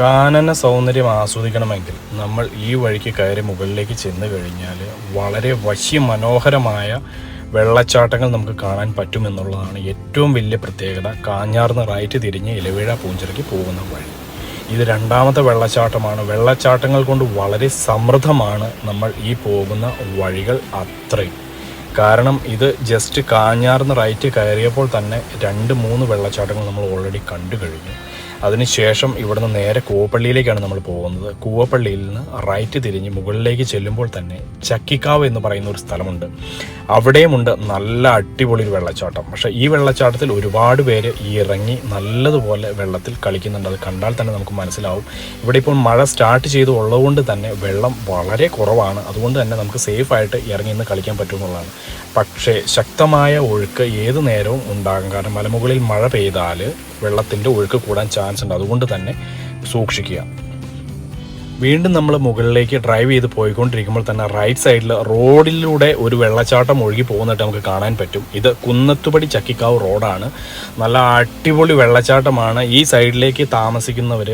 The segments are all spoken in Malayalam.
കാനന സൗന്ദര്യം ആസ്വദിക്കണമെങ്കിൽ നമ്മൾ ഈ വഴിക്ക് കയറി മുകളിലേക്ക് ചെന്ന് കഴിഞ്ഞാൽ വളരെ വശ്യ മനോഹരമായ വെള്ളച്ചാട്ടങ്ങൾ നമുക്ക് കാണാൻ പറ്റുമെന്നുള്ളതാണ് ഏറ്റവും വലിയ പ്രത്യേകത. കാഞ്ഞാർന്ന് റൈറ്റ് തിരിഞ്ഞ് ഇലവീഴ പൂഞ്ചിറയ്ക്ക് പോകുന്ന വഴി. ഇത് രണ്ടാമത്തെ വെള്ളച്ചാട്ടമാണ്. വെള്ളച്ചാട്ടങ്ങൾ കൊണ്ട് വളരെ സമൃദ്ധമാണ് നമ്മൾ ഈ പോകുന്ന വഴികൾ അത്രയും. കാരണം ഇത് ജസ്റ്റ് കാഞ്ഞാർന്ന് റൈറ്റ് കയറിയപ്പോൾ തന്നെ രണ്ട് മൂന്ന് വെള്ളച്ചാട്ടങ്ങൾ നമ്മൾ ഓൾറെഡി കണ്ടു കഴിഞ്ഞു. അതിനുശേഷം ഇവിടുന്ന് നേരെ കൂവപ്പള്ളിയിലേക്കാണ് നമ്മൾ പോകുന്നത്. കൂവപ്പള്ളിയിൽ നിന്ന് റൈറ്റ് തിരിഞ്ഞ് മുകളിലേക്ക് ചെല്ലുമ്പോൾ തന്നെ ചക്കിക്കാവ് എന്ന് പറയുന്ന ഒരു സ്ഥലമുണ്ട്. അവിടെയുമുണ്ട് നല്ല അടിപൊളി ഒരു വെള്ളച്ചാട്ടം. പക്ഷേ ഈ വെള്ളച്ചാട്ടത്തിൽ ഒരുപാട് പേര് ഇറങ്ങി നല്ലതുപോലെ വെള്ളത്തിൽ കളിക്കുന്നുണ്ട്. അത് കണ്ടാൽ തന്നെ നമുക്ക് മനസ്സിലാവും. ഇവിടെ ഇപ്പോൾ മഴ സ്റ്റാർട്ട് ചെയ്തു ഉള്ളതുകൊണ്ട് തന്നെ വെള്ളം വളരെ കുറവാണ്. അതുകൊണ്ട് തന്നെ നമുക്ക് സേഫ് ആയിട്ട് ഇറങ്ങി നിന്ന് കളിക്കാൻ പറ്റുമെന്നുള്ളതാണ് പക്ഷേ ശക്തമായ ഒഴുക്ക് ഏത് നേരവും ഉണ്ടാകും. കാരണം മലമുകളിൽ മഴ പെയ്താൽ വെള്ളത്തിന്റെ ഒഴുക്ക് കൂടാൻ ചാൻസ് ഉണ്ട്. അതുകൊണ്ട് തന്നെ സൂക്ഷിക്കുക. വീണ്ടും നമ്മൾ മുകളിലേക്ക് ഡ്രൈവ് ചെയ്ത് പോയിക്കൊണ്ടിരിക്കുമ്പോൾ തന്നെ റൈറ്റ് സൈഡിൽ റോഡിലൂടെ ഒരു വെള്ളച്ചാട്ടം ഒഴുകി പോകുന്നിട്ട് നമുക്ക് കാണാൻ പറ്റും. ഇത് കുന്നത്തുപടി ചക്കിക്കാവ് റോഡാണ് നല്ല അടിപൊളി വെള്ളച്ചാട്ടമാണ്. ഈ സൈഡിലേക്ക് താമസിക്കുന്നവർ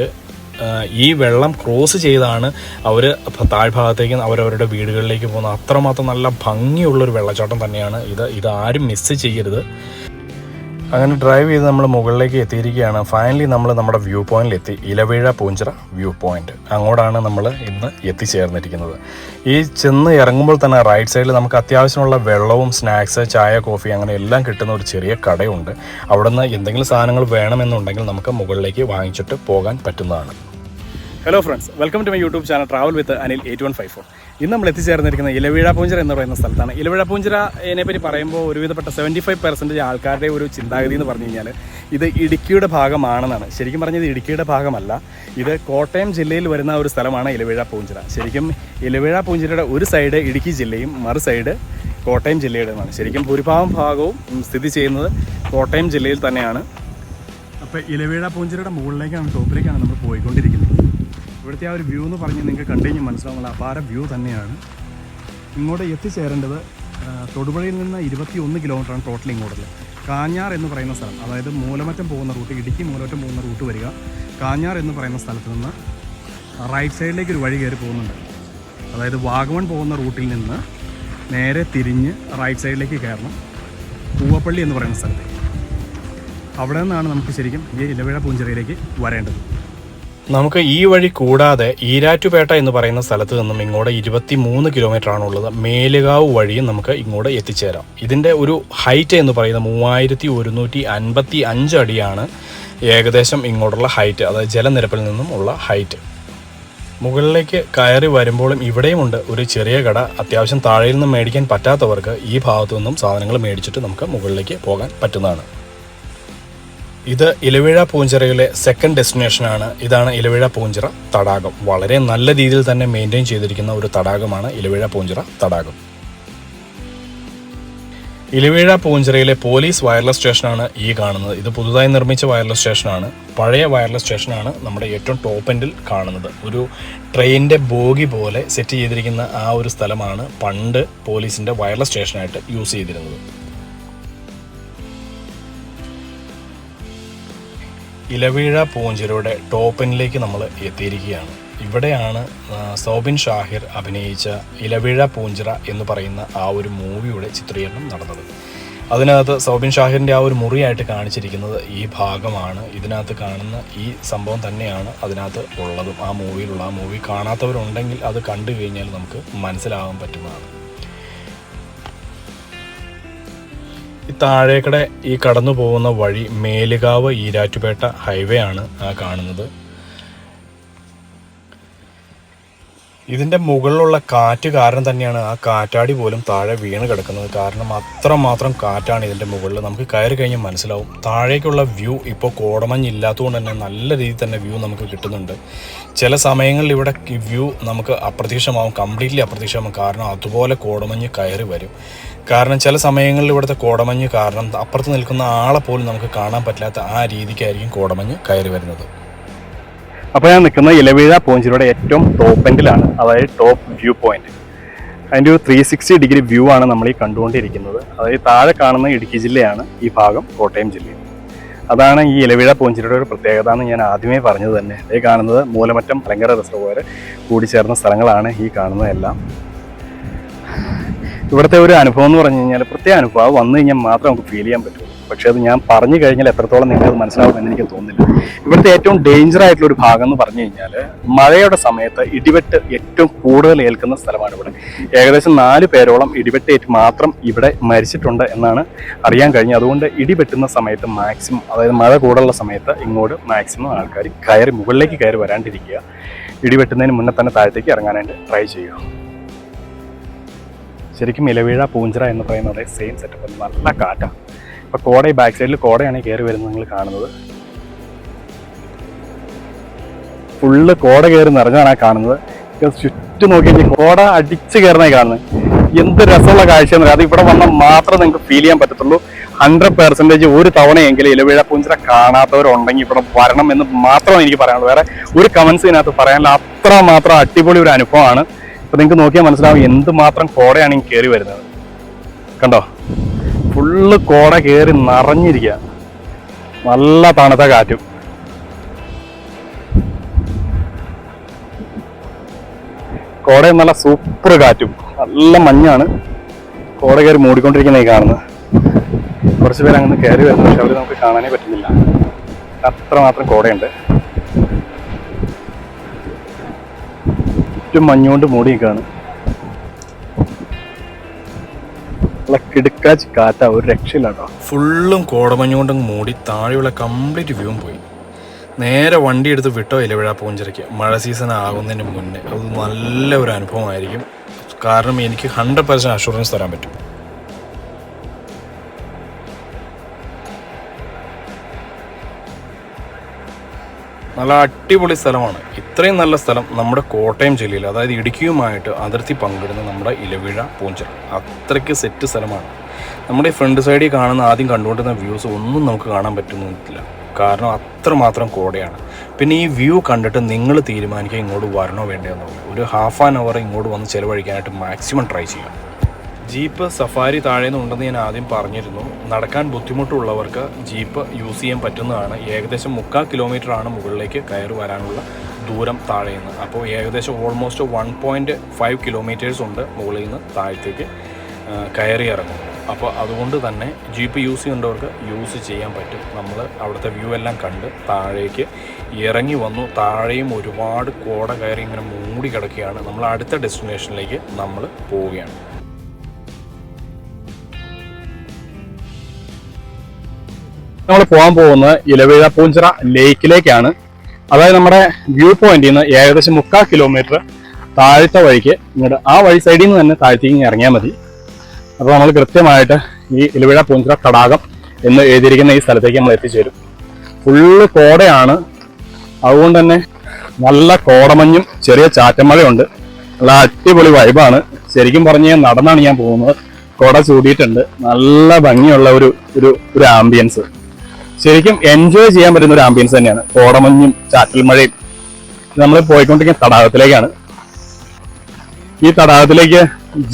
ഈ വെള്ളം ക്രോസ് ചെയ്താണ് അവർ താഴ്ഭാഗത്തേക്ക് അവരവരുടെ വീടുകളിലേക്ക് പോകുന്നത്. അത്രമാത്രം നല്ല ഭംഗിയുള്ളൊരു വെള്ളച്ചാട്ടം തന്നെയാണ് ഇത്. ഇത് ആരും മിസ് ചെയ്യരുത്. അങ്ങനെ ഡ്രൈവ് ചെയ്ത് നമ്മൾ മുകളിലേക്ക് എത്തിയിരിക്കുകയാണ്. ഫൈനലി നമ്മൾ നമ്മുടെ വ്യൂ പോയിന്റിൽ എത്തി. ഇലവീഴ പൂഞ്ചിറ വ്യൂ പോയിന്റ് അങ്ങോട്ടാണ് നമ്മൾ ഇന്ന് എത്തിച്ചേർന്നിരിക്കുന്നത്. ഈ ചെന്ന് ഇറങ്ങുമ്പോൾ തന്നെ റൈറ്റ് സൈഡിൽ നമുക്ക് അത്യാവശ്യമുള്ള വെള്ളവും സ്നാക്സ് ചായ കോഫി അങ്ങനെ എല്ലാം കിട്ടുന്ന ഒരു ചെറിയ കടയുണ്ട്. അവിടുന്ന് എന്തെങ്കിലും സാധനങ്ങൾ വേണമെന്നുണ്ടെങ്കിൽ നമുക്ക് മുകളിലേക്ക് വാങ്ങിച്ചിട്ട് പോകാൻ പറ്റുന്നതാണ്. Hello friends welcome to my YouTube channel travel with Anil eight one five four ഇന്ന് നമ്മൾ എത്തിച്ചേർന്നിരിക്കുന്ന ഇലവിഴ പൂഞ്ചിറ എന്ന് പറയുന്ന സ്ഥലത്താണ്. ഇലവിഴ പൂഞ്ചിറ പറ്റി പറയുമ്പോൾ ഒരുവിധപ്പെട്ട സെവന്റി ഫൈവ് പെർസെന്റേജ് ആൾക്കാരുടെ ഒരു ചിന്താഗതി എന്ന് പറഞ്ഞു കഴിഞ്ഞാൽ ഇത് ഇടുക്കിയുടെ ഭാഗമാണെന്നാണ്. ശരിക്കും പറഞ്ഞത് ഇടുക്കിയുടെ ഭാഗമല്ല. ഇത് കോട്ടയം ജില്ലയിൽ വരുന്ന ഒരു സ്ഥലമാണ് ഇലവിഴ പൂഞ്ചിറ. ശരിക്കും ഇലവിഴ പൂഞ്ചിറയുടെ ഒരു സൈഡ് ഇടുക്കി ജില്ലയും മറു സൈഡ് കോട്ടയം ജില്ലയുടേതാണ് ശരിക്കും ഭൂരിഭാഗം ഭാഗവും സ്ഥിതി ചെയ്യുന്നത് കോട്ടയം ജില്ലയിൽ തന്നെയാണ്. അപ്പോൾ ഇലവിഴ പൂഞ്ചിറയുടെ മുകളിലേക്കാണ് ടോപ്പിലേക്കാണ് നമ്മൾ പോയിക്കൊണ്ടിരിക്കുന്നത്. ഇവിടുത്തെ ആ ഒരു വ്യൂ എന്ന് പറഞ്ഞ് നിങ്ങൾക്ക് കണ്ടു കഴിഞ്ഞാൽ മനസ്സിലാവുന്ന അപാര വ്യൂ തന്നെയാണ്. ഇങ്ങോട്ട് എത്തിച്ചേരേണ്ടത് തൊടുപുഴയിൽ നിന്ന് ഇരുപത്തി ഒന്ന് കിലോമീറ്ററാണ് ടോട്ടൽ ഇങ്ങോട്ടുള്ളത്. കാഞ്ഞാർ എന്ന് പറയുന്ന സ്ഥലം അതായത് മൂലമറ്റം പോകുന്ന റൂട്ട് ഇടുക്കി മൂലമറ്റം പോകുന്ന റൂട്ട് വരിക. കാഞ്ഞാർ എന്ന് പറയുന്ന സ്ഥലത്ത് നിന്ന് റൈറ്റ് സൈഡിലേക്ക് ഒരു വഴി കയറി പോകുന്നുണ്ട്. അതായത് വാഗമൺ പോകുന്ന റൂട്ടിൽ നിന്ന് നേരെ തിരിഞ്ഞ് റൈറ്റ് സൈഡിലേക്ക് കയറണം. പൂവപ്പള്ളി എന്ന് പറയുന്ന സ്ഥലത്ത് അവിടെ നിന്നാണ് നമുക്ക് ശരിക്കും ഈ ഇലവിഴ പൂഞ്ചിറയിലേക്ക് വരേണ്ടത്. നമുക്ക് ഈ വഴി കൂടാതെ ഈരാറ്റുപേട്ട എന്ന് പറയുന്ന സ്ഥലത്ത് നിന്നും ഇങ്ങോട്ട് ഇരുപത്തി മൂന്ന് കിലോമീറ്റർ ആണുള്ളത്. മേലുകാവ് വഴിയും നമുക്ക് ഇങ്ങോട്ട് എത്തിച്ചേരാം. ഇതിന്റെ ഒരു ഹൈറ്റ് എന്ന് പറയുന്നത് മൂവായിരത്തി ഒരുന്നൂറ്റി അൻപത്തി അഞ്ച് അടിയാണ് ഏകദേശം ഇങ്ങോട്ടുള്ള ഹൈറ്റ് അതായത് ജലനിരപ്പിൽ നിന്നും ഉള്ള ഹൈറ്റ് മുകളിലേക്ക് കയറി വരുമ്പോഴും ഇവിടെയുമുണ്ട് ഒരു ചെറിയ കട. അത്യാവശ്യം താഴെയിൽ നിന്നും മേടിക്കാൻ പറ്റാത്തവർക്ക് ഈ ഭാഗത്തു നിന്നും സാധനങ്ങൾ മേടിച്ചിട്ട് നമുക്ക് മുകളിലേക്ക് പോകാൻ പറ്റുന്നതാണ്. ഇത് ഇലവിഴ പൂഞ്ചിറയിലെ സെക്കൻഡ് ഡെസ്റ്റിനേഷനാണ് ഇതാണ് ഇലവിഴ പൂഞ്ചിറ തടാകം. വളരെ നല്ല രീതിയിൽ തന്നെ മെയിന്റെയിൻ ചെയ്തിരിക്കുന്ന ഒരു തടാകമാണ് ഇലവിഴ പൂഞ്ചിറ തടാകം. ഇലവിഴ പൂഞ്ചിറയിലെ പോലീസ് വയർലെസ് സ്റ്റേഷനാണ് ഈ കാണുന്നത്. ഇത് പുതുതായി നിർമ്മിച്ച വയർലെസ് സ്റ്റേഷനാണ് പഴയ വയർലെസ് സ്റ്റേഷനാണ് നമ്മുടെ ഏറ്റവും ടോപ്പ് എൻഡിൽ കാണുന്നത്. ഒരു ട്രെയിനിന്റെ ബോഗി പോലെ സെറ്റ് ചെയ്തിരിക്കുന്ന ആ ഒരു സ്ഥലമാണ് പണ്ട് പോലീസിന്റെ വയർലെസ് സ്റ്റേഷനായിട്ട് യൂസ് ചെയ്തിരുന്നത്. ഇലവീഴ പൂഞ്ചിരയുടെ ടോപ്പനിലേക്ക് നമ്മൾ എത്തിയിരിക്കുകയാണ്. ഇവിടെയാണ് സോബിൻ ഷാഹിർ അഭിനയിച്ച ഇലവീഴ പൂഞ്ചിറ എന്ന് പറയുന്ന ആ ഒരു മൂവിയുടെ ചിത്രീകരണം നടന്നത്. അതിനകത്ത് സൗബിൻ ഷാഹിറിന്റെ ആ ഒരു മുറിയായിട്ട് കാണിച്ചിരിക്കുന്നത് ഈ ഭാഗമാണ്. ഇതിനകത്ത് കാണുന്ന ഈ സംഭവം തന്നെയാണ് അതിനകത്ത് ഉള്ളതും. ആ മൂവിയിലുള്ള ആ മൂവി കാണാത്തവരുണ്ടെങ്കിൽ അത് കണ്ടു കഴിഞ്ഞാൽ നമുക്ക് മനസ്സിലാകാൻ പറ്റുന്നതാണ്. ഈ താഴേക്കടെ ഈ കടന്നു പോകുന്ന വഴി മേലുകാവ് ഈരാറ്റുപേട്ട ഹൈവേ ആണ് ആ കാണുന്നത്. ഇതിന്റെ മുകളിലുള്ള കാറ്റ് കാരണം തന്നെയാണ് ആ കാറ്റാടി പോലും താഴെ വീണ് കിടക്കുന്നത്. കാരണം അത്രമാത്രം കാറ്റാണ് ഇതിന്റെ മുകളിൽ. നമുക്ക് കയറി കഴിഞ്ഞാൽ മനസ്സിലാവും. താഴേക്കുള്ള വ്യൂ ഇപ്പോൾ കോടമഞ്ഞ് ഇല്ലാത്തതുകൊണ്ട് തന്നെ നല്ല രീതിയിൽ തന്നെ വ്യൂ നമുക്ക് കിട്ടുന്നുണ്ട്. ചില സമയങ്ങളിൽ ഇവിടെ വ്യൂ നമുക്ക് അപ്രത്യക്ഷമാവും കംപ്ലീറ്റ്ലി അപ്രത്യക്ഷമാവും കാരണം അതുപോലെ കോടമഞ്ഞ് കയറി വരും. കാരണം ചില സമയങ്ങളിൽ ഇവിടുത്തെ കോടമഞ്ഞ് കാരണം അപ്പുറത്ത് നിൽക്കുന്ന ആളെ പോലും നമുക്ക് കാണാൻ പറ്റാത്ത ആ രീതിക്കായിരിക്കും കോടമഞ്ഞ് കയറി വരുന്നത്. അപ്പോൾ ഞാൻ നിൽക്കുന്ന ഇലവീഴ പോഞ്ചിലൂടെ ഏറ്റവും ടോപ്പ് എൻഡിലാണ് അതായത് ടോപ്പ് വ്യൂ പോയിന്റ് അതിന്റെ ഒരു ത്രീ സിക്സ്റ്റി ഡിഗ്രി വ്യൂ ആണ് നമ്മൾ ഈ കണ്ടുകൊണ്ടിരിക്കുന്നത്. അതായത് താഴെ കാണുന്ന ഇടുക്കി ജില്ലയാണ് ഈ ഭാഗം കോട്ടയം ജില്ലയും അതാണ് ഈ ഇലവിഴ പോഞ്ചിലൂടെ ഒരു പ്രത്യേകത എന്ന് ഞാൻ ആദ്യമേ പറഞ്ഞത് തന്നെ. ഈ കാണുന്നത് മൂലമറ്റം മലങ്കര റിസർവോയർ കൂടിച്ചേർന്ന സ്ഥലങ്ങളാണ് ഈ കാണുന്നതെല്ലാം ഇവിടുത്തെ ഒരു അനുഭവം എന്ന് പറഞ്ഞു കഴിഞ്ഞാൽ പ്രത്യേക അനുഭവം. വന്നു കഴിഞ്ഞാൽ മാത്രം നമുക്ക് ഫീൽ ചെയ്യാൻ പറ്റുള്ളൂ പക്ഷേ അത് ഞാൻ പറഞ്ഞു കഴിഞ്ഞാൽ എത്രത്തോളം നിങ്ങൾക്ക് മനസ്സിലാവുമെന്ന് എനിക്ക് തോന്നുന്നില്ല. ഇവിടുത്തെ ഏറ്റവും ഡേഞ്ചർ ആയിട്ടുള്ള ഒരു ഭാഗം എന്ന് പറഞ്ഞു കഴിഞ്ഞാൽ മഴയുടെ സമയത്ത് ഇടിവെട്ട് ഏറ്റവും കൂടുതൽ ഏൽക്കുന്ന സ്ഥലമാണ് ഇവിടെ. ഏകദേശം നാല് പേരോളം ഇടിവെട്ടേറ്റ് മാത്രം ഇവിടെ മരിച്ചിട്ടുണ്ട് എന്നാണ് അറിയാൻ കഴിഞ്ഞത്. അതുകൊണ്ട് ഇടിവെട്ടുന്ന സമയത്ത് മാക്സിമം അതായത് മഴ കൂടുതലുള്ള സമയത്ത് ഇങ്ങോട്ട് മാക്സിമം ആൾക്കാർ കയറി മുകളിലേക്ക് കയറി വരാണ്ടിരിക്കുക. ഇടിവെട്ടുന്നതിന് മുന്നേ തന്നെ താഴത്തേക്ക് ഇറങ്ങാനായിട്ട് ട്രൈ ചെയ്യുക. ശരിക്കും ഇലവീഴ പൂഞ്ചിറ എന്ന് പറയുന്നത് സെയിം സെറ്റപ്പ് നല്ല കാറ്റാണ് ഇപ്പോൾ കോട ബാക്ക് സൈഡിൽ കോടയാണ് കയറി വരുന്നത് നിങ്ങൾ കാണുന്നത്. ഫുള്ള് കോട കയറി നിറഞ്ഞാണ് കാണുന്നത്. ചുറ്റും നോക്കി കോട അടിച്ച് കയറുന്നതായി കാണുന്നത്. എന്ത് രസമുള്ള കാഴ്ചയെന്ന് അത് ഇവിടെ വന്നാൽ മാത്രമേ നിങ്ങൾക്ക് ഫീൽ ചെയ്യാൻ പറ്റത്തുള്ളൂ. ഹൺഡ്രഡ് പെർസെന്റേജ് ഒരു തവണയെങ്കിലും ഇലവിഴ പൂഞ്ചിര കാണാത്തവരുണ്ടെങ്കിൽ ഇവിടെ വരണം എന്ന് മാത്രമേ എനിക്ക് പറയാനുള്ളൂ. വേറെ ഒരു കമൻസ് ഇതിനകത്ത് പറയാനില്ല. അത്ര മാത്രം അടിപൊളി ഒരു അനുഭവമാണ്. അപ്പൊ നിങ്ങൾക്ക് നോക്കിയാൽ മനസ്സിലാവും എന്തുമാത്രം കോടയാണ് ഈ കയറി വരുന്നത്. കണ്ടോ? ഫുള്ള് കോട കയറി നിറഞ്ഞിരിക്കുക നല്ല തണുത്ത കാറ്റും. കോടയും നല്ല സൂപ്പർ കാറ്റും. നല്ല മഞ്ഞാണ്. കോട കയറി മൂടിക്കൊണ്ടിരിക്കുന്ന ഈ കാണുന്നത്. കുറച്ച് പേര് അങ്ങനെ കയറി വരുന്നു പക്ഷെ അവർ നമുക്ക് കാണാനേ പറ്റുന്നില്ല. അത്രമാത്രം കോടയുണ്ട്. ചുറ്റും മഞ്ഞുകൊണ്ട് മൂടി നിൽക്കുകയാണ് നല്ല കിടുക്കാച്ച് ഒരു രക്ഷയില്ലാട്ടോ. ഫുള്ളും കോടമഞ്ഞ് കൊണ്ട് മൂടി താഴെയുള്ള കംപ്ലീറ്റ് വ്യൂവും പോയി. നേരെ വണ്ടി എടുത്ത് വിട്ടോ ഇലവിഴ പൂഞ്ചിറയ്ക്ക്. മഴ സീസൺ ആകുന്നതിന് മുന്നേ. അത് നല്ല ഒരു അനുഭവമായിരിക്കും. കാരണം എനിക്ക് ഹൺഡ്രഡ് പെർസെന്റ് അഷുറൻസ് തരാൻ പറ്റും. നല്ല അടിപൊളി സ്ഥലമാണ്. ഇത്രയും നല്ല സ്ഥലം നമ്മുടെ കോട്ടയം ജില്ലയിൽ അതായത് ഇടുക്കിയുമായിട്ട് അതിർത്തി പങ്കിടുന്ന നമ്മുടെ ഇലവിഴ പൂഞ്ചിറ. അത്രയ്ക്ക് സെറ്റ് സ്ഥലമാണ്. നമ്മുടെ ഫ്രണ്ട് സൈഡിൽ കാണുന്ന ആദ്യം കണ്ടുകൊണ്ടിരുന്ന വ്യൂസ് ഒന്നും നമുക്ക് കാണാൻ പറ്റുന്നില്ല. കാരണം അത്രമാത്രം കോടയാണ്. പിന്നെ ഈ വ്യൂ കണ്ടിട്ട് നിങ്ങൾ തീരുമാനിക്കുക ഇങ്ങോട്ട് വരണോ വേണ്ടതെന്നുള്ളത് ഒരു ഹാഫ് ആൻ അവർ ഇങ്ങോട്ട് വന്ന് ചിലവഴിക്കാനായിട്ട് മാക്സിമം ട്രൈ ചെയ്യാം. ജീപ്പ് സഫാരി താഴെ നിന്നുണ്ടെന്ന് ഞാൻ ആദ്യം പറഞ്ഞിരുന്നു. നടക്കാൻ ബുദ്ധിമുട്ടുള്ളവർക്ക് ജീപ്പ് യൂസ് ചെയ്യാൻ പറ്റുന്നതാണ്. ഏകദേശം മുക്കാൽ കിലോമീറ്റർ ആണ് മുകളിലേക്ക് കയറി വരാനുള്ള ദൂരം താഴെ നിന്ന്. അപ്പോൾ ഏകദേശം almost one point five kilometres ഉണ്ട് മുകളിൽ നിന്ന് താഴത്തേക്ക് കയറി ഇറങ്ങും. അപ്പോൾ അതുകൊണ്ട് തന്നെ ജീപ്പ് യൂസ് ചെയ്യേണ്ടവർക്ക് യൂസ് ചെയ്യാൻ പറ്റും. നമ്മൾ അവിടുത്തെ വ്യൂ എല്ലാം കണ്ട് താഴേക്ക് ഇറങ്ങി വന്നു. താഴെയും ഒരുപാട് കോട കയറി ഇങ്ങനെ മൂടി കിടക്കുകയാണ്. നമ്മൾ അടുത്ത ഡെസ്റ്റിനേഷനിലേക്ക് നമ്മൾ പോവുകയാണ്. നമ്മൾ പോകാൻ പോകുന്നത് ഇലവേഴ പൂഞ്ചിറ ലേക്കിലേക്കാണ്. അതായത് നമ്മുടെ വ്യൂ പോയിന്റിൽ നിന്ന് ഏകദേശം മുക്കാൽ കിലോമീറ്റർ താഴത്തെ വഴിക്ക് ഇങ്ങോട്ട് ആ വഴി സൈഡിൽ നിന്ന് തന്നെ താഴ്ത്തേക്ക് ഇറങ്ങിയാൽ മതി. അപ്പോൾ നമ്മൾ കൃത്യമായിട്ട് ഈ ഇലവേഴ പൂഞ്ചിറ തടാകം എന്ന് എഴുതിയിരിക്കുന്ന ഈ സ്ഥലത്തേക്ക് നമ്മൾ എത്തിച്ചേരും. ഫുള്ള് കോടയാണ്. അതുകൊണ്ട് തന്നെ നല്ല കോടമഞ്ഞും ചെറിയ ചാറ്റമഴയുണ്ട്. നല്ല അടിപൊളി വൈബാണ് ശരിക്കും പറഞ്ഞ് നടന്നാണ് ഞാൻ പോകുന്നത്. കോട ചൂടിയിട്ടുണ്ട്. നല്ല ഭംഗിയുള്ള ഒരു ഒരു ആംബിയൻസ് ശരിക്കും എൻജോയ് ചെയ്യാൻ പറ്റുന്ന ഒരു ആംബിയൻസ് തന്നെയാണ്. കോടമഞ്ഞും ചാറ്റൽ മഴയും. നമ്മൾ പോയിക്കൊണ്ടിരിക്കുന്ന തടാകത്തിലേക്കാണ്. ഈ തടാകത്തിലേക്ക്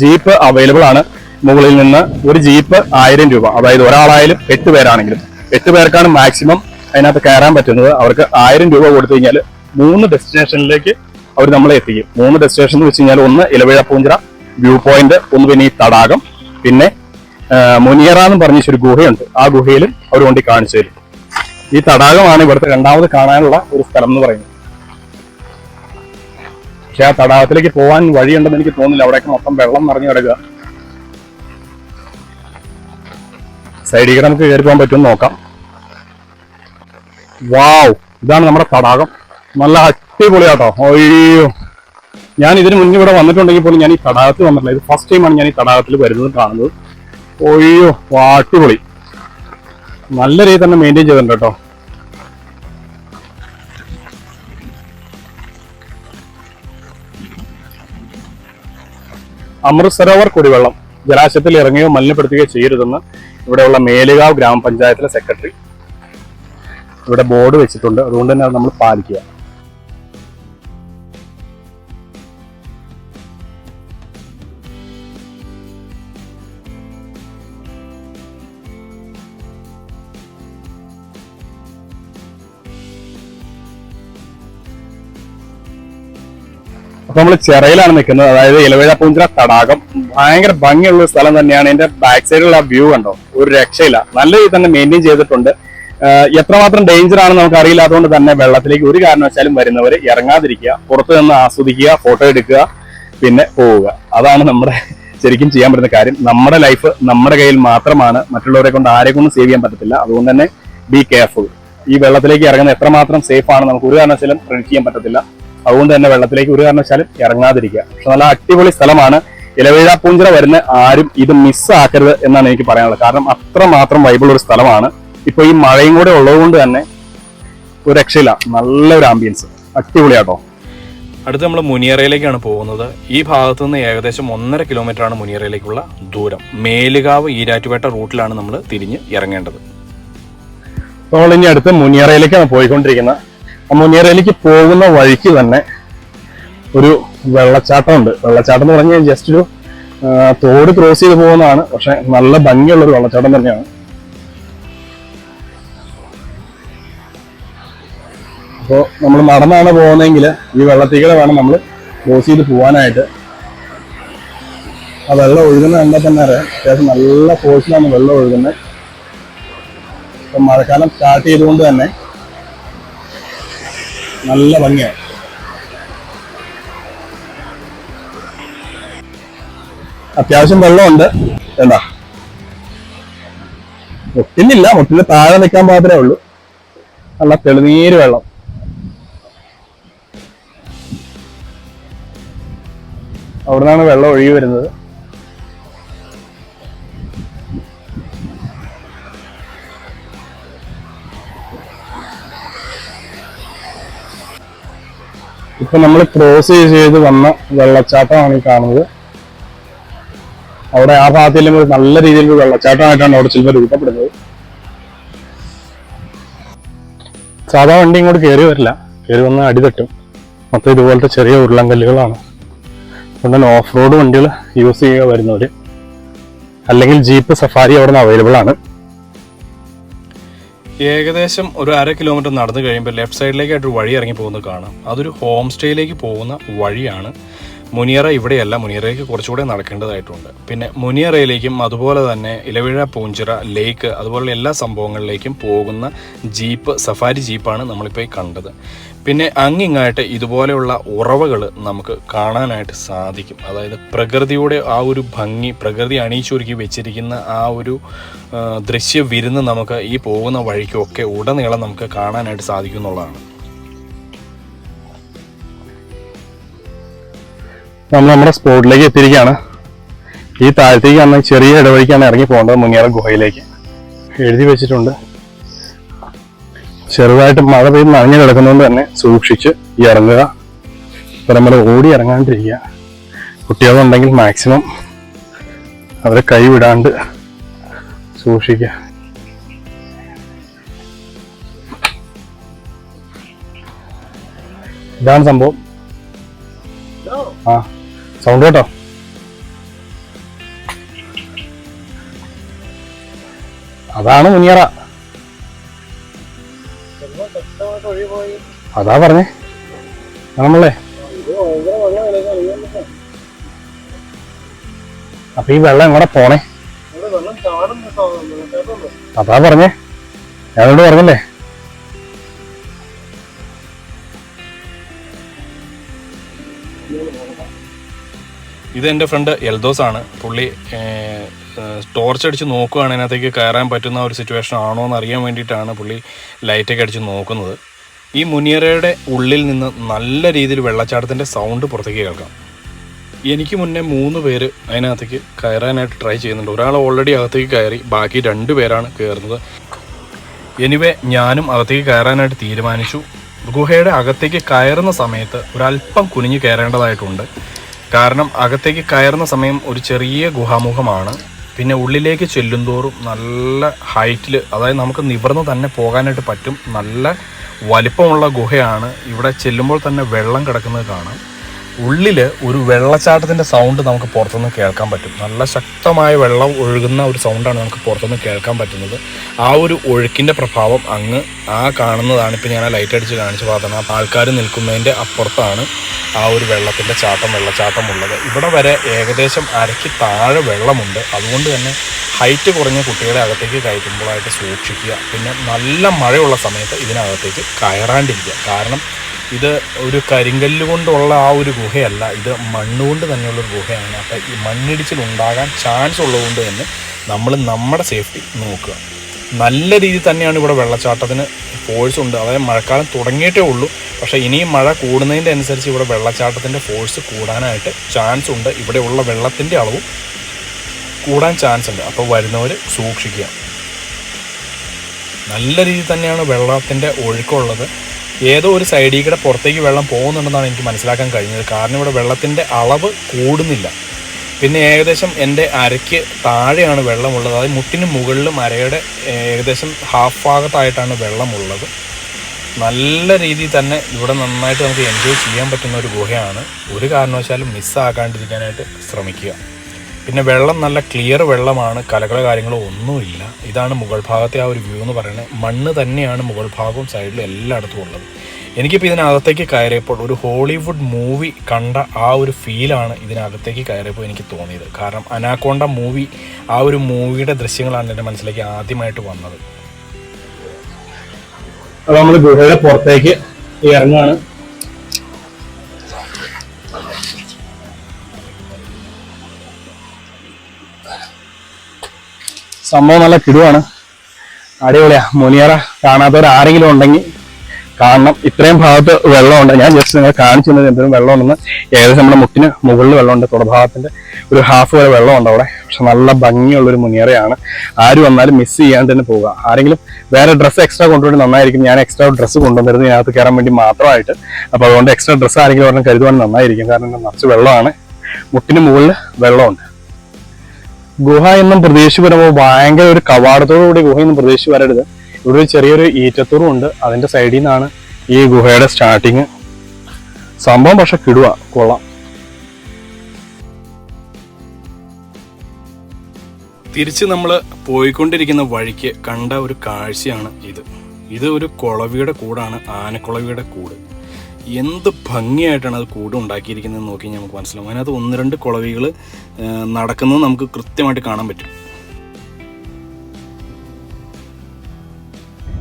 ജീപ്പ് അവൈലബിൾ ആണ്. മുകളിൽ നിന്ന് ഒരു ജീപ്പ് ആയിരം രൂപ. അതായത് ഒരാളായാലും എട്ട് പേരാണെങ്കിലും. എട്ട് പേർക്കാണ് മാക്സിമം അതിനകത്ത് കയറാൻ പറ്റുന്നത്. അവർക്ക് ആയിരം രൂപ കൊടുത്തു കഴിഞ്ഞാൽ മൂന്ന് ഡെസ്റ്റിനേഷനിലേക്ക് അവർ നമ്മളെ എത്തിക്കും. മൂന്ന് ഡെസ്റ്റിനേഷൻ എന്ന് വെച്ച് കഴിഞ്ഞാൽ ഒന്ന് ഇലവിഴ പൂഞ്ചിറ വ്യൂ പോയിന്റ് ഒന്ന് പിന്നെ ഈ തടാകം പിന്നെ മുനിയറ എന്ന് പറഞ്ഞ ഒരു ഗുഹയുണ്ട്. ആ ഗുഹയിലും അവർ കൊണ്ട് കാണിച്ചു തരും. ഈ തടാകമാണ് ഇവിടുത്തെ രണ്ടാമത് കാണാനുള്ള ഒരു സ്ഥലം എന്ന് പറയുന്നത്. പക്ഷെ ആ തടാകത്തിലേക്ക് പോകാൻ വഴിയുണ്ടെന്ന് എനിക്ക് തോന്നുന്നില്ല. അവിടെയൊക്കെ മൊത്തം വെള്ളം നിറഞ്ഞു കിടക്കുക. സൈഡിൽ നമുക്ക് കയറി പോകാൻ പറ്റുമെന്ന് നോക്കാം. വാവ് ഇതാണ് നമ്മുടെ തടാകം. നല്ല അടിപൊളിയാട്ടോ. അയ്യോ. ഞാൻ ഇതിന് മുന്നേ ഇവിടെ വന്നിട്ടുണ്ടെങ്കിൽ പോലും ഞാൻ ഈ തടാകത്തിൽ വന്നിട്ടില്ല. ഇത് ഫസ്റ്റ് ടൈമാണ് ഞാൻ ഈ തടാകത്തിൽ വരുന്നത് കാണുന്നത്. ഒയ്യോ അടിപൊളി നല്ല രീതി തന്നെ മെയിന്റെയിൻ ചെയ്തിട്ടുണ്ട് കേട്ടോ. അമൃത് സരോവർ കുടിവെള്ളം ജലാശയത്തിൽ ഇറങ്ങുകയോ മലിനപ്പെടുത്തുകയോ ചെയ്യരുതെന്ന് ഇവിടെയുള്ള മേലുകാവ് ഗ്രാമപഞ്ചായത്തിലെ സെക്രട്ടറി ഇവിടെ ബോർഡ് വെച്ചിട്ടുണ്ട്. അതുകൊണ്ട് തന്നെ അത് നമ്മൾ പാലിക്കുക. ഇപ്പൊ നമ്മൾ ചിറയിലാണ് നിൽക്കുന്നത് അതായത് ഇലവേഴ പൂഞ്ചിറ തടാകം. ഭയങ്കര ഭംഗിയുള്ള ഒരു സ്ഥലം തന്നെയാണ്. ഇതിന്റെ ബാക്ക് സൈഡിലുള്ള വ്യൂ കണ്ടോ? ഒരു രക്ഷയില്ല. നല്ല രീതിയിൽ തന്നെ മെയിന്റെയിൻ ചെയ്തിട്ടുണ്ട്. എത്രമാത്രം ഡേഞ്ചർ ആണെന്ന് നമുക്ക് അറിയില്ലാത്തതുകൊണ്ട് തന്നെ വെള്ളത്തിലേക്ക് ഒരു കാരണവശാലും വരുന്നവർ ഇറങ്ങാതിരിക്കുക. പുറത്തു നിന്ന് ആസ്വദിക്കുക ഫോട്ടോ എടുക്കുക പിന്നെ പോവുക. അതാണ് നമ്മുടെ ശരിക്കും ചെയ്യാൻ പറ്റുന്ന കാര്യം. നമ്മുടെ ലൈഫ് നമ്മുടെ കയ്യിൽ മാത്രമാണ്. മറ്റുള്ളവരെ കൊണ്ട് ആരെ കൊണ്ടും സേവ് ചെയ്യാൻ പറ്റത്തില്ല. അതുകൊണ്ട് തന്നെ ബി കെയർഫുൾ ഈ വെള്ളത്തിലേക്ക് ഇറങ്ങുന്ന എത്രമാത്രം സേഫ് ആണ് നമുക്ക് ഒരു കാരണവശാലും പ്രെഡിക്റ്റ് ചെയ്യാൻ പറ്റത്തില്ല. അതുകൊണ്ട് തന്നെ വെള്ളത്തിലേക്ക് ഒരു കാരണവശാലും ഇറങ്ങാതിരിക്കുക. പക്ഷെ നല്ല അടിപൊളി സ്ഥലമാണ്. ഇലവേഴ പൂഞ്ചിറ വരുന്ന ആരും ഇത് മിസ് ആക്കരുത് എന്നാണ് എനിക്ക് പറയാനുള്ളത്. കാരണം അത്രമാത്രം വൈബിൾ ഒരു സ്ഥലമാണ്. ഇപ്പൊ ഈ മഴയും കൂടെ ഉള്ളതുകൊണ്ട് തന്നെ ഒരു രക്ഷയില്ല. നല്ലൊരു ആംബിയൻസ് അടിപൊളിയാട്ടോ. അടുത്ത് നമ്മൾ മുനിയറയിലേക്കാണ് പോകുന്നത്. ഈ ഭാഗത്തു നിന്ന് ഏകദേശം ഒന്നര കിലോമീറ്റർ ആണ് മുനിയറയിലേക്കുള്ള ദൂരം. മേലുകാവ് ഈരാറ്റുപേട്ട റൂട്ടിലാണ് നമ്മൾ തിരിഞ്ഞ് ഇറങ്ങേണ്ടത്. നമ്മൾ ഇനി അടുത്ത് മുനിയറയിലേക്കാണ് പോയിക്കൊണ്ടിരിക്കുന്നത്. ആ മുനിയറയിലേക്ക് പോകുന്ന വഴിക്ക് തന്നെ ഒരു വെള്ളച്ചാട്ടം ഉണ്ട് വെള്ളച്ചാട്ടം എന്ന് പറഞ്ഞാൽ ജസ്റ്റ് ഒരു തോട് ക്രോസ് ചെയ്ത് പോകുന്നതാണ്. പക്ഷെ നല്ല ഭംഗിയുള്ള ഒരു വെള്ളച്ചാട്ടം തന്നെയാണ്. അപ്പോൾ നമ്മൾ നടന്നാണ് പോകുന്നതെങ്കിൽ ഈ വെള്ളത്തിലൂടെ വേണം നമ്മൾ ക്രോസ് ചെയ്ത് പോകാനായിട്ട്. ആ വെള്ളം ഒഴുകുന്ന കണ്ടാൽ തന്നെ അറിയാം. അത്യാവശ്യം നല്ല ഫോഴ്സിലാണ് വെള്ളം ഒഴുകുന്നത്. ഇപ്പം മഴക്കാലം സ്റ്റാർട്ട് ചെയ്തുകൊണ്ട് തന്നെ നല്ല ഭംഗിയാണ്. അത്യാവശ്യം വെള്ളമുണ്ട്. എന്താ മുട്ടിലില്ല മുട്ടിന് താഴെ നിൽക്കാൻ മാത്രമേ ഉള്ളൂ. നല്ല തെളിനീര് വെള്ളം. അവിടെ നിന്നാണ് വെള്ളം ഒഴുകി വരുന്നത്. ഇപ്പൊ നമ്മൾ ക്രോസ് ചെയ്ത് വന്ന വെള്ളച്ചാട്ടമാണ് ഈ കാണുന്നത്. അവിടെ ആ ഭാഗത്തിലും ഒരു നല്ല രീതിയിലൊരു വെള്ളച്ചാട്ടമായിട്ടാണ് അവിടെ ചിലപ്പോൾ രൂപപ്പെടുന്നത്. സാധാ വണ്ടി ഇങ്ങോട്ട് കയറി വരില്ല. കയറി വന്ന് അടി തട്ടും. മൊത്തം ഇതുപോലത്തെ ചെറിയ ഉരുളങ്കല്ലുകളാണ് അതുകൊണ്ട് തന്നെ ഓഫ് റോഡ് വണ്ടികൾ യൂസ് ചെയ്യുക വരുന്നവര്. അല്ലെങ്കിൽ ജീപ്പ് സഫാരി അവിടെ നിന്ന് അവൈലബിൾ ആണ്. ഏകദേശം ഒരു അര കിലോമീറ്റർ നടന്നു കഴിയുമ്പോൾ ലെഫ്റ്റ് സൈഡിലേക്കായിട്ട് വഴി ഇറങ്ങി പോകുന്നത് കാണാം. അതൊരു ഹോം സ്റ്റേയിലേക്ക് പോകുന്ന വഴിയാണ് മുനിയറ ഇവിടെയല്ല മുനിയറയിലേക്ക് കുറച്ചുകൂടെ നടക്കേണ്ടതായിട്ടുണ്ട്. പിന്നെ മുനിയറയിലേക്കും അതുപോലെ തന്നെ ഇലവിഴ പൂഞ്ചിറ ലേക്ക് അതുപോലുള്ള എല്ലാ സംഭവങ്ങളിലേക്കും പോകുന്ന ജീപ്പ് സഫാരി ജീപ്പാണ് നമ്മളിപ്പോൾ കണ്ടത്. പിന്നെ അങ്ങിങ്ങായിട്ട് ഇതുപോലെയുള്ള ഉറവകൾ നമുക്ക് കാണാനായിട്ട് സാധിക്കും. അതായത് പ്രകൃതിയുടെ ആ ഒരു ഭംഗി പ്രകൃതി അണിയിച്ചൊരുക്കി വെച്ചിരിക്കുന്ന ആ ഒരു ദൃശ്യ വിരുന്ന് നമുക്ക് ഈ പോകുന്ന വഴിക്കൊക്കെ ഉടനീളം നമുക്ക് കാണാനായിട്ട് സാധിക്കും എന്നുള്ളതാണ് നമ്മൾ നമ്മുടെ സ്പോട്ടിലേക്ക് എത്തിയിരിക്കുകയാണ്. ഈ താഴത്തേക്ക് അന്ന് ചെറിയ ഇടവഴിക്കാണ് ഇറങ്ങി പോകേണ്ടത് മുങ്ങേറ ഗുഹയിലേക്ക്. എഴുതി വെച്ചിട്ടുണ്ട്. ചെറുതായിട്ട് മഴ പെയ്ത് നനഞ്ഞു കിടക്കുന്നതുകൊണ്ട് തന്നെ സൂക്ഷിച്ച് ഇറങ്ങുക. ഇപ്പം നമ്മൾ ഓടി ഇറങ്ങാണ്ടിരിക്കുക. കുട്ടികളുണ്ടെങ്കിൽ മാക്സിമം അവരെ കൈ വിടാണ്ട് സൂക്ഷിക്കുക. ഇതാണ് സംഭവം. ആ സൗണ്ട് കേട്ടോ? അതാണ് മുനിയറ. അതാ പറഞ്ഞേ. നമ്മളെ. അപ്പൊ ഈ വെള്ളം എങ്ങോടെ പോണേ? അതാ പറഞ്ഞേ. ഞാനോട് പറഞ്ഞല്ലേ? ഇത് എന്റെ ഫ്രണ്ട് എൽദോസ് ആണ്. പുള്ളി ടോർച്ച് അടിച്ച് നോക്കുകയാണ് അതിനകത്തേക്ക് കയറാൻ പറ്റുന്ന ഒരു സിറ്റുവേഷൻ ആണോ എന്ന് അറിയാൻ വേണ്ടിയിട്ടാണ് പുള്ളി ലൈറ്റൊക്കെ അടിച്ച് നോക്കുന്നത്. ഈ മുനിയറയുടെ ഉള്ളിൽ നിന്ന് നല്ല രീതിയിൽ വെള്ളച്ചാട്ടത്തിന്റെ സൗണ്ട് പുറത്തേക്ക് കേൾക്കാം. എനിക്ക് മുന്നേ മൂന്ന് പേര് അതിനകത്തേക്ക് കയറാനായിട്ട് ട്രൈ ചെയ്യുന്നുണ്ട്. ഒരാൾ ഓൾറെഡി അകത്തേക്ക് കയറി ബാക്കി രണ്ട് പേരാണ് കയറുന്നത് എനിവേ ഞാനും അകത്തേക്ക് കയറാനായിട്ട് തീരുമാനിച്ചു. ഗുഹയുടെ അകത്തേക്ക് കയറുന്ന സമയത്ത് ഒരല്പം കുനിഞ്ഞ് കയറേണ്ടതായിട്ടുണ്ട്. കാരണം അകത്തേക്ക് കയറുന്ന സമയം ഒരു ചെറിയ ഗുഹാമുഖമാണ്. പിന്നെ ഉള്ളിലേക്ക് ചെല്ലുന്തോറും നല്ല ഹൈറ്റിൽ അതായത് നമുക്ക് നിവർന്ന് തന്നെ പോകാനായിട്ട് പറ്റും. നല്ല വലിപ്പമുള്ള ഗുഹയാണ്. ഇവിടെ ചെല്ലുമ്പോൾ തന്നെ വെള്ളം കിടക്കുന്നത് കാണാം. ഉള്ളിൽ ഒരു വെള്ളച്ചാട്ടത്തിന്റെ സൗണ്ട് നമുക്ക് പുറത്തുനിന്ന് കേൾക്കാൻ പറ്റും. നല്ല ശക്തമായ വെള്ളം ഒഴുകുന്ന ഒരു സൗണ്ടാണ് നമുക്ക് പുറത്തുനിന്ന് കേൾക്കാൻ പറ്റുന്നത്. ആ ഒരു ഒഴുക്കിന്റെ പ്രഭാവം അങ്ങ് ആ കാണുന്നതാണ്. ഇപ്പം ഞാൻ ആ ലൈറ്റ് അടിച്ച് കാണിച്ച ആ ആൾക്കാർ നിൽക്കുന്നതിന്റെ അപ്പുറത്താണ് ആ ഒരു വെള്ളത്തിന്റെ ചാട്ടം വെള്ളച്ചാട്ടം ഉള്ളത്. ഇവിടെ വരെ ഏകദേശം അരയ്ക്ക് താഴെ വെള്ളമുണ്ട്. അതുകൊണ്ട് തന്നെ ഹൈറ്റ് കുറഞ്ഞ കുട്ടികളെ അകത്തേക്ക് കയറ്റുമ്പോഴായിട്ട് സൂക്ഷിക്കുക. പിന്നെ നല്ല മഴയുള്ള സമയത്ത് ഇതിനകത്തേക്ക് കയറാണ്ടിരിക്കുക. കാരണം ഇത് ഒരു കരിങ്കല്ല് കൊണ്ടുള്ള ആ ഒരു ഗുഹയല്ല. ഇത് മണ്ണുകൊണ്ട് തന്നെയുള്ള ഒരു ഗുഹയാണ്. അപ്പം ഈ മണ്ണിടിച്ചിൽ ഉണ്ടാകാൻ ചാൻസ് ഉള്ളതുകൊണ്ട് തന്നെ നമ്മൾ നമ്മുടെ സേഫ്റ്റി നോക്കുക. നല്ല രീതിയിൽ തന്നെയാണ് ഇവിടെ വെള്ളച്ചാട്ടത്തിന് ഫോഴ്സ് ഉണ്ട്. അതായത് മഴക്കാലം തുടങ്ങിയിട്ടേ ഉള്ളൂ. പക്ഷേ ഇനിയും മഴ കൂടുന്നതിന്റെ അനുസരിച്ച് ഇവിടെ വെള്ളച്ചാട്ടത്തിന്റെ ഫോഴ്സ് കൂടാനായിട്ട് ചാൻസ് ഉണ്ട്. ഇവിടെയുള്ള വെള്ളത്തിന്റെ അളവും കൂടാൻ ചാൻസ് ഉണ്ട്. അപ്പോൾ വരുന്നവർ സൂക്ഷിക്കുക. നല്ല രീതിയിൽ തന്നെയാണ് വെള്ളത്തിന്റെ ഒഴുക്കുള്ളത്. ഏതോ ഒരു സൈഡിൽ കൂടെ പുറത്തേക്ക് വെള്ളം പോകുന്നുണ്ടെന്നാണ് എനിക്ക് മനസ്സിലാക്കാൻ കഴിഞ്ഞത്. കാരണം ഇവിടെ വെള്ളത്തിന്റെ അളവ് കൂടുന്നില്ല. പിന്നെ ഏകദേശം എന്റെ അരയ്ക്ക് താഴെയാണ് വെള്ളമുള്ളത്. അതായത് മുട്ടിന് മുകളിലും അരയുടെ ഏകദേശം ഹാഫ് ഭാഗത്തായിട്ടാണ് വെള്ളമുള്ളത്. നല്ല രീതിയിൽ തന്നെ ഇവിടെ നന്നായിട്ട് നമുക്ക് എൻജോയ് ചെയ്യാൻ പറ്റുന്ന ഒരു ഗുഹയാണ്. ഒരു കാരണവശാലും മിസ്സാക്കാണ്ടിരിക്കാനായിട്ട് ശ്രമിക്കുക. പിന്നെ വെള്ളം നല്ല ക്ലിയർ വെള്ളമാണ്. കലകളോ കാര്യങ്ങളോ ഒന്നുമില്ല. ഇതാണ് മുകൾ ഭാഗത്തെ ആ ഒരു വ്യൂ എന്ന് പറയുന്നത്. മണ്ണ് തന്നെയാണ് മുകൾ ഭാഗവും സൈഡിലും എല്ലായിടത്തും ഉള്ളത്. എനിക്കിപ്പോൾ ഇതിനകത്തേക്ക് കയറിയപ്പോൾ ഒരു ഹോളിവുഡ് മൂവി കണ്ട ആ ഒരു ഫീലാണ് ഇതിനകത്തേക്ക് കയറിയപ്പോൾ എനിക്ക് തോന്നിയത്. കാരണം അനാക്കോണ്ട മൂവി ആ ഒരു മൂവിയുടെ ദൃശ്യങ്ങളാണ് എന്റെ മനസ്സിലേക്ക് ആദ്യമായിട്ട് വന്നത്. അപ്പോൾ നമ്മൾ ഗുഹയുടെ പുറത്തേക്ക് ഇറങ്ങാണ് സംഭവം നല്ല കിടുവാണ്. അടിപൊളിയാ. മുനിയറ കാണാത്തവർ ആരെങ്കിലും ഉണ്ടെങ്കിൽ കാണണം. ഇത്രയും ഭാഗത്ത് വെള്ളമുണ്ട്. ഞാൻ ജസ്റ്റ് നിങ്ങൾ കാണിച്ചു തന്നത് എന്തെങ്കിലും വെള്ളമുണ്ടെന്ന് ഏകദേശം നമ്മുടെ മുട്ടിന് മുകളിൽ വെള്ളമുണ്ട്. തുടഭാഗത്തിന്റെ ഒരു ഹാഫ് വരെ വെള്ളമുണ്ട് അവിടെ. പക്ഷെ നല്ല ഭംഗിയുള്ള ഒരു മുനിയറയാണ്. ആര് വന്നാലും മിസ് ചെയ്യാൻ തന്നെ പോവുക. ആരെങ്കിലും വേറെ ഡ്രസ്സ് എക്സ്ട്രാ കൊണ്ടുപോയി നന്നായിരിക്കും. ഞാൻ എക്സ്ട്രാ ഡ്രസ്സ് കൊണ്ടുവന്നിരുന്നു. ഇതിനകത്ത് കയറാൻ വേണ്ടി മാത്രമായിട്ട്. അപ്പൊ അതുകൊണ്ട് എക്സ്ട്രാ ഡ്രസ്സ് ആരെങ്കിലും ഒരെണ്ണം കരുതുവാൻ നന്നായിരിക്കും. കാരണം നിറച്ച് വെള്ളമാണ്. മുട്ടിന് മുകളിൽ വെള്ളമുണ്ട്. ഗുഹ എന്നും പ്രതീക്ഷിച്ച് വരുമ്പോൾ ഭയങ്കര ഒരു കവാടത്തോടു കൂടി എന്നും പ്രതീക്ഷിച്ച് വരരുത്. ഇവിടെ ഒരു ചെറിയൊരു ഈറ്റത്തൂറും ഉണ്ട്. അതിന്റെ സൈഡിൽ നിന്നാണ് ഈ ഗുഹയുടെ സ്റ്റാർട്ടിങ് സംഭവം പക്ഷെ കിടുക കൊള്ളാം. തിരിച്ച് നമ്മൾ പോയിക്കൊണ്ടിരിക്കുന്ന വഴിക്ക് കണ്ട ഒരു കാഴ്ചയാണ് ഇത്. ഇത് ഒരു കുളവിയുടെ കൂടാണ് ആനക്കുളവിയുടെ കൂട്. എന്ത് ഭംഗിയായിട്ടാണ് അത് കൂട് ഉണ്ടാക്കിയിരിക്കുന്നത് നോക്കി നമുക്ക് മനസ്സിലാവും. അതിനകത്ത് ഒന്ന് രണ്ട് കുളവികൾ നടക്കുന്നത് നമുക്ക് കൃത്യമായിട്ട് കാണാൻ പറ്റും.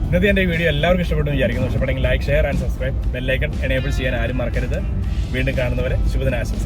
ഇന്നത്തെ എന്റെ വീഡിയോ എല്ലാവർക്കും ഇഷ്ടപ്പെട്ടു വിചാരിക്കുന്നു. ഇഷ്ടപ്പെട്ടെങ്കിൽ like share and subscribe bell icon enable ചെയ്യാൻ ആരും മറക്കരുത്. വീണ്ടും കാണുന്നവരെ ശുഭദിനാശംസ